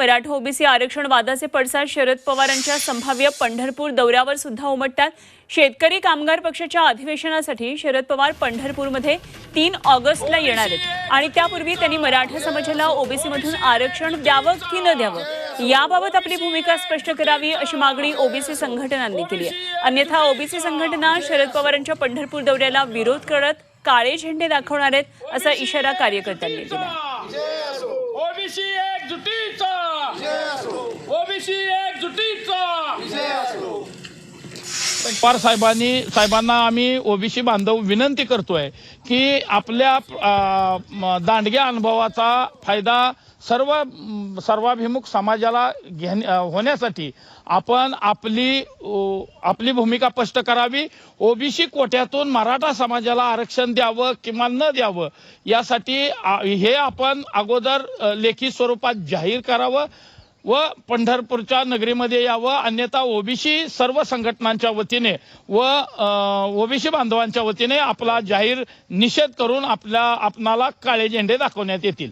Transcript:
Maratha OBC आरक्षण वादाचे पडसाद शरद पवारांच्या संभाव्य पंढरपूर दौऱ्यावर सुद्धा उमटतात. शेतकरी कामगार पक्षाच्या अधिवेशनासाठी शरद पवार पंढरपूरमध्ये तीन ऑगस्टला येणार आहेत. आणि त्यापूर्वी त्यांनी मराठा समाजाला ओबीसी मधून आरक्षण द्यावं की न द्यावं याबाबत आपली भूमिका स्पष्ट करावी अशी मागणी ओबीसी संघटनांनी केली आहे. अन्यथा ओबीसी संघटना शरद पवारांच्या पंढरपूर दौऱ्याला विरोध करत काळे झेंडे दाखवणार आहेत असा इशारा कार्यकर्त्यांनी दिला ओबीसी ओबीसी एकजुटीचा पवार साहेबांनी साहेबांना आम्ही ओबीसी बांधव विनंती करतोय की आपल्या दांडग्या अनुभवाचा फायदा सर्व सर्वाभिमुख समाजाला घेण होण्यासाठी आपण आपली आपली भूमिका स्पष्ट करावी. ओबीसी कोट्यातून मराठा समाजाला आरक्षण द्यावं किंवा न द्यावं यासाठी हे आपण अगोदर लेखी स्वरूपात जाहीर करावं. व पंढरपूरच्या नगरीमध्ये यावं अन्यथा ओबीसी सर्व संघटनांच्या वतीने व ओबीसी बांधवांच्या वतीने आपला जाहीर निषेध करून आपल्या आपणाला काळे झेंडे दाखवण्यात येतील.